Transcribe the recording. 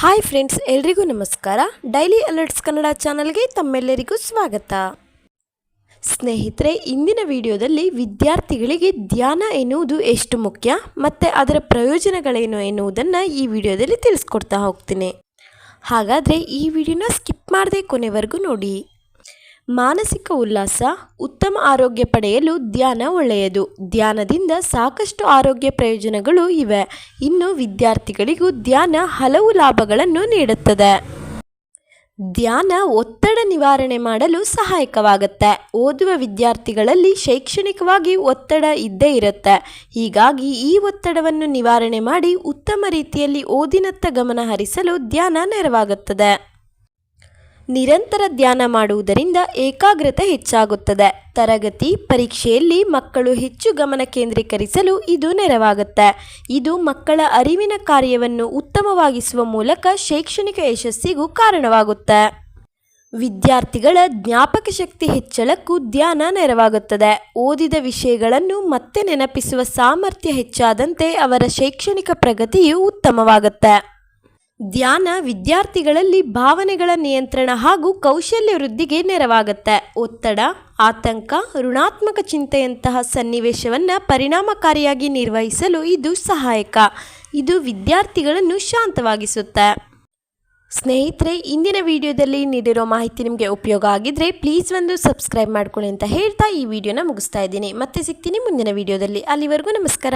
Hi friends ಎಲ್ರಿಗೂ ನಮಸ್ಕಾರ. Daily alerts Kannada ಚಾನಲ್ಗೆ ತಮ್ಮೆಲ್ಲರಿಗೂ ಸ್ವಾಗತ. ಸ್ನೇಹಿತರೆ, ಇಂದಿನ ವಿಡಿಯೋದಲ್ಲಿ ವಿದ್ಯಾರ್ಥಿಗಳಿಗೆ ಧ್ಯಾನ ಎನ್ನುವುದು ಎಷ್ಟು ಮುಖ್ಯ, ಮತ್ತು ಅದರ ಪ್ರಯೋಜನಗಳೇನು ಎನ್ನುವುದನ್ನು ಈ ವಿಡಿಯೋದಲ್ಲಿ ತಿಳಿಸ್ಕೊಡ್ತಾ ಹೋಗ್ತೀನಿ. ಹಾಗಾದರೆ ಈ ವಿಡಿಯೋನ ಸ್ಕಿಪ್ ಮಾಡದೆ ಕೊನೆವರೆಗೂ ನೋಡಿ. ಮಾನಸಿಕ ಉಲ್ಲಾಸ, ಉತ್ತಮ ಆರೋಗ್ಯ ಪಡೆಯಲು ಧ್ಯಾನ ಒಳ್ಳೆಯದು. ಧ್ಯಾನದಿಂದ ಸಾಕಷ್ಟು ಆರೋಗ್ಯ ಪ್ರಯೋಜನಗಳು ಇವೆ. ಇನ್ನು ವಿದ್ಯಾರ್ಥಿಗಳಿಗೂ ಧ್ಯಾನ ಹಲವು ಲಾಭಗಳನ್ನು ನೀಡುತ್ತದೆ. ಧ್ಯಾನ ಒತ್ತಡ ನಿವಾರಣೆ ಮಾಡಲು ಸಹಾಯಕವಾಗುತ್ತೆ. ಓದುವ ವಿದ್ಯಾರ್ಥಿಗಳಲ್ಲಿ ಶೈಕ್ಷಣಿಕವಾಗಿ ಒತ್ತಡ ಇದ್ದೇ ಇರುತ್ತೆ. ಹೀಗಾಗಿ ಈ ಒತ್ತಡವನ್ನು ನಿವಾರಣೆ ಮಾಡಿ ಉತ್ತಮ ರೀತಿಯಲ್ಲಿ ಓದಿನತ್ತ ಗಮನ ಹರಿಸಲು ಧ್ಯಾನ ನೆರವಾಗುತ್ತದೆ. ನಿರಂತರ ಧ್ಯಾನ ಮಾಡುವುದರಿಂದ ಏಕಾಗ್ರತೆ ಹೆಚ್ಚಾಗುತ್ತದೆ. ತರಗತಿ ಪರೀಕ್ಷೆಯಲ್ಲಿ ಮಕ್ಕಳು ಹೆಚ್ಚು ಗಮನ ಕೇಂದ್ರೀಕರಿಸಲು ಇದು ನೆರವಾಗುತ್ತೆ. ಇದು ಮಕ್ಕಳ ಅರಿವಿನ ಕಾರ್ಯವನ್ನು ಉತ್ತಮವಾಗಿಸುವ ಮೂಲಕ ಶೈಕ್ಷಣಿಕ ಯಶಸ್ಸಿಗೂ ಕಾರಣವಾಗುತ್ತೆ. ವಿದ್ಯಾರ್ಥಿಗಳ ಜ್ಞಾಪಕ ಶಕ್ತಿ ಹೆಚ್ಚಳಕ್ಕೂ ಧ್ಯಾನ ನೆರವಾಗುತ್ತದೆ. ಓದಿದ ವಿಷಯಗಳನ್ನು ಮತ್ತೆ ನೆನಪಿಸುವ ಸಾಮರ್ಥ್ಯ ಹೆಚ್ಚಾದಂತೆ ಅವರ ಶೈಕ್ಷಣಿಕ ಪ್ರಗತಿಯು ಉತ್ತಮವಾಗುತ್ತೆ. ಧ್ಯಾನ ವಿದ್ಯಾರ್ಥಿಗಳಲ್ಲಿ ಭಾವನೆಗಳ ನಿಯಂತ್ರಣ ಹಾಗೂ ಕೌಶಲ್ಯ ವೃದ್ಧಿಗೆ ನೆರವಾಗುತ್ತೆ. ಒತ್ತಡ, ಆತಂಕ, ಋಣಾತ್ಮಕ ಚಿಂತೆಯಂತಹ ಸನ್ನಿವೇಶವನ್ನು ಪರಿಣಾಮಕಾರಿಯಾಗಿ ನಿರ್ವಹಿಸಲು ಇದು ಸಹಾಯಕ. ಇದು ವಿದ್ಯಾರ್ಥಿಗಳನ್ನು ಶಾಂತವಾಗಿಸುತ್ತೆ. ಸ್ನೇಹಿತರೆ, ಇಂದಿನ ವಿಡಿಯೋದಲ್ಲಿ ನೀಡಿರೋ ಮಾಹಿತಿ ನಿಮಗೆ ಉಪಯೋಗ ಆಗಿದ್ರೆ ಪ್ಲೀಸ್ ಒಂದು ಸಬ್ಸ್ಕ್ರೈಬ್ ಮಾಡ್ಕೊಳ್ಳಿ ಅಂತ ಹೇಳ್ತಾ ಈ ವಿಡಿಯೋನ ಮುಗಿಸ್ತಾ ಇದ್ದೀನಿ. ಮತ್ತೆ ಸಿಗ್ತೀನಿ ಮುಂದಿನ ವಿಡಿಯೋದಲ್ಲಿ. ಅಲ್ಲಿವರೆಗೂ ನಮಸ್ಕಾರ.